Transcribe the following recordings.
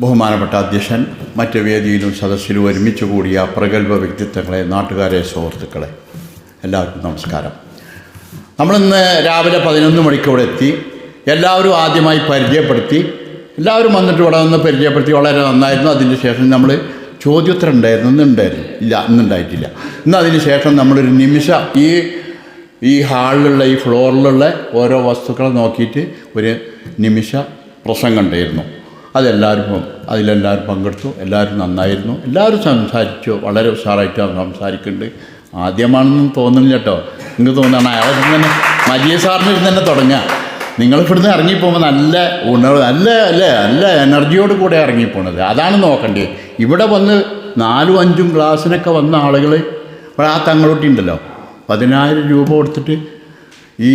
ബഹുമാനപ്പെട്ട അധ്യക്ഷൻ മറ്റ് വേദിയിലും സദസ്സിലും ഒരുമിച്ച് കൂടിയ പ്രഗത്ഭ വ്യക്തിത്വങ്ങളെ നാട്ടുകാരെ സുഹൃത്തുക്കളെ എല്ലാവർക്കും നമസ്കാരം. നമ്മളിന്ന് രാവിലെ പതിനൊന്ന് മണിക്ക് എത്തി. എല്ലാവരും ആദ്യമായി പരിചയപ്പെടുത്തി. എല്ലാവരും വന്നിട്ട് ഇവിടെ വന്ന് പരിചയപ്പെടുത്തി വളരെ നന്നായിരുന്നു. അതിന് ശേഷം നമ്മൾ ചോദ്യോത്തരം ഉണ്ടായിരുന്നു. ഇന്നുണ്ടായിരുന്നു ഇല്ല ഇന്നുണ്ടായിട്ടില്ല ഇന്ന് അതിന് ശേഷം നമ്മളൊരു നിമിഷം ഈ ഈ ഹാളിലുള്ള ഈ ഫ്ലോറിലുള്ള ഓരോ വസ്തുക്കളെ നോക്കിയിട്ട് ഒരു നിമിഷ പ്രസംഗം ഉണ്ടായിരുന്നു. അതെല്ലാവരും അതിലെല്ലാവരും പങ്കെടുത്തു. എല്ലാവരും നന്നായിരുന്നു. എല്ലാവരും സംസാരിച്ചു. വളരെ ഉഷാറായിട്ട് സംസാരിക്കുന്നുണ്ട്. ആദ്യമാണെന്ന് തോന്നുന്നില്ല കേട്ടോ. നിങ്ങൾക്ക് തോന്നുകയാണ് അയാൾ തന്നെ മരിയ സാറിന് ഇരുന്ന് തന്നെ തുടങ്ങുക നിങ്ങൾ ഇവിടുന്ന് ഇറങ്ങിപ്പോകുമ്പോൾ നല്ല ഉണർവ് നല്ല അല്ലേ നല്ല എനർജിയോട് കൂടെ ഇറങ്ങിപ്പോണത്. അതാണ് നോക്കേണ്ടത് ഇവിടെ വന്ന് നാലും അഞ്ചും ക്ലാസ്സിനൊക്കെ വന്ന ആളുകൾ ഇവിടെ ആ തങ്ങളൊട്ടി ഉണ്ടല്ലോ. പതിനായിരം രൂപ കൊടുത്തിട്ട് ഈ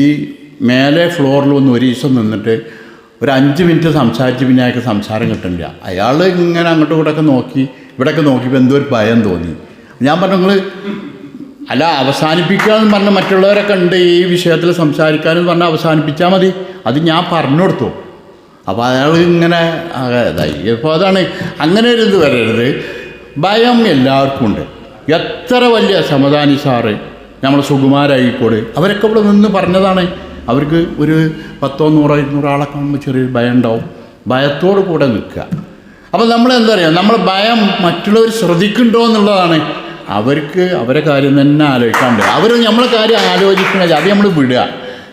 മേലെ ഫ്ലോറിൽ വന്ന് ഒരു ദിവസം നിന്നിട്ട് ഒരു അഞ്ച് മിനിറ്റ് സംസാരിച്ച് പിന്നെ അയാൾക്ക് സംസാരം കിട്ടണില്ല. അയാൾ ഇങ്ങനെ അങ്ങോട്ടും ഇങ്ങോട്ടൊക്കെ നോക്കി ഇവിടെയൊക്കെ നോക്കിയപ്പോൾ എന്തോ ഒരു ഭയം തോന്നി. ഞാൻ പറഞ്ഞു നിങ്ങൾ അല്ല അവസാനിപ്പിക്കുക എന്ന് പറഞ്ഞ മറ്റുള്ളവരൊക്കെ ഉണ്ട് ഈ വിഷയത്തിൽ സംസാരിക്കാനെന്ന് പറഞ്ഞാൽ അവസാനിപ്പിച്ചാൽ മതി. അത് ഞാൻ പറഞ്ഞു കൊടുത്തു. അപ്പോൾ അയാൾ ഇങ്ങനെ ഇപ്പോൾ അതാണ് അങ്ങനെ ഒരു ഇത് വരരുത്. ഭയം എല്ലാവർക്കും ഉണ്ട്. എത്ര വലിയ സമദാനി സാറ് നമ്മൾ സുകുമാരായിക്കോട് അവരൊക്കെ ഇവിടെ നിന്ന് പറഞ്ഞതാണ്. അവർക്ക് ഒരു പത്തോ നൂറോ ഇരുന്നൂറോ ആളൊക്കെ കാണുമ്പോൾ ചെറിയൊരു ഭയം ഉണ്ടാവും. ഭയത്തോട് കൂടെ നിൽക്കുക. അപ്പോൾ നമ്മൾ എന്താ പറയുക നമ്മൾ ഭയം മറ്റുള്ളവർ ശ്രദ്ധിക്കുന്നുണ്ടോ എന്നുള്ളതാണ്. അവർക്ക് അവരെ കാര്യം തന്നെ ആലോചിക്കാണ്ട് അവർ നമ്മളെ കാര്യം ആലോചിക്കണില്ല അത് നമ്മൾ വിടുക.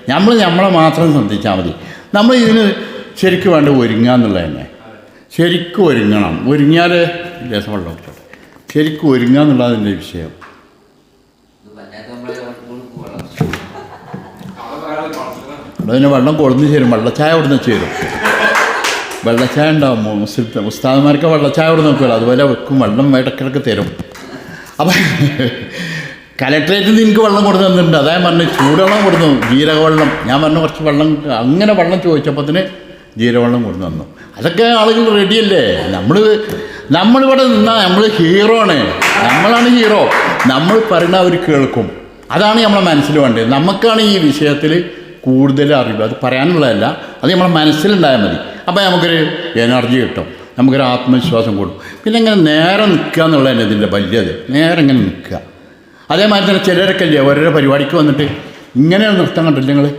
നമ്മൾ നമ്മളെ മാത്രം ശ്രദ്ധിച്ചാൽ മതി. നമ്മൾ ഇതിന് ശരിക്കും വേണ്ട ഒരുങ്ങുക എന്നുള്ളത് തന്നെ. ശരിക്കും ഒരുങ്ങണം. വെള്ളം കുടിച്ചോട്ടെ ശരിക്കും ഒരുങ്ങുക എന്നുള്ളതിന്റെ വിഷയം. അതിന് വെള്ളം കൊടുന്ന് ചേരും. വെള്ളച്ചായ കൊടുന്ന് ചേരും. വെള്ളച്ചായ ഉണ്ടാവും മുസ്ലിം ഉസ്താദന്മാർക്ക് വെള്ളച്ചായ കൊടുന്ന് നോക്കുമല്ലോ അതുപോലെ വെക്കും. വെള്ളം ഇടയ്ക്കിടയ്ക്ക് തരും. അപ്പം കലക്ട്രേറ്റിൽ നിന്ന് എനിക്ക് വെള്ളം കൊടുത്തു തന്നിട്ടുണ്ട്. അതായത് പറഞ്ഞു ചൂടുവെള്ളം കൊടുത്തു. ജീരകവെള്ളം. ഞാൻ പറഞ്ഞു കുറച്ച് വെള്ളം അങ്ങനെ വെള്ളം ചോദിച്ചപ്പോഴത്തിന് ജീരവെള്ളം കൊണ്ടു തന്നു. അതൊക്കെ ആളുകൾ റെഡിയല്ലേ നമ്മൾ നമ്മളിവിടെ നിന്നാൽ നമ്മൾ ഹീറോ ആണ്. നമ്മളാണ് ഹീറോ നമ്മൾ പറയുന്ന അവർ കേൾക്കും. അതാണ് നമ്മളെ മനസ്സിൽ വേണ്ടത്. നമുക്കാണ് ഈ വിഷയത്തിൽ കൂടുതൽ അറിവ്. അത് പറയാനുള്ളതല്ല അത് നമ്മളെ മനസ്സിലുണ്ടായാൽ മതി. അപ്പോൾ നമുക്കൊരു എനർജി കിട്ടും. നമുക്കൊരു ആത്മവിശ്വാസം കൂടും. പിന്നെ ഇങ്ങനെ നേരെ നിൽക്കുക എന്നുള്ളതന്നെ ഇതിന്റെ വലിയത്. നേരെ ഇങ്ങനെ നിൽക്കുക. അതേമാതിരി തന്നെ ചിലരൊക്കെ ഇല്ലേ ഓരോരോ പരിപാടിക്ക് വന്നിട്ട് ഇങ്ങനെ നൃത്തം കണ്ടില്ല നിങ്ങൾ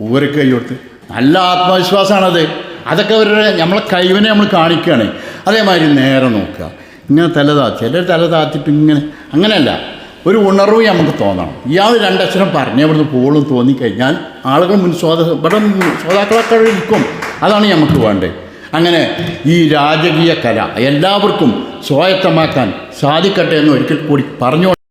ഊരൊക്കെ കൈ കൊടുത്ത്. നല്ല ആത്മവിശ്വാസമാണത്. അതൊക്കെ അവരുടെ നമ്മളെ കഴിവിനെ നമ്മൾ കാണിക്കുകയാണ്. അതേമാതിരി നേരെ നോക്കുക. ഇങ്ങനെ തല താ ചിലർ തല താത്തിട്ട് ഇങ്ങനെ അങ്ങനെയല്ല. ഒരു ഉണർവ് നമുക്ക് തോന്നണം. ഇയാൾ രണ്ടക്ഷരം പറഞ്ഞ്. അവിടുന്ന് പോളും തോന്നിക്കഴിഞ്ഞാൽ ആളുകൾ മുൻ ശ്രോത ഇവിടെ ശ്രോതാക്കളൊക്കെ ഇരിക്കും. അതാണ് നമുക്ക് വേണ്ടത്. അങ്ങനെ ഈ രാജകീയ കല എല്ലാവർക്കും സ്വായത്തമാക്കാൻ സാധിക്കട്ടെ എന്ന് ഒരിക്കൽ കൂടി പറഞ്ഞു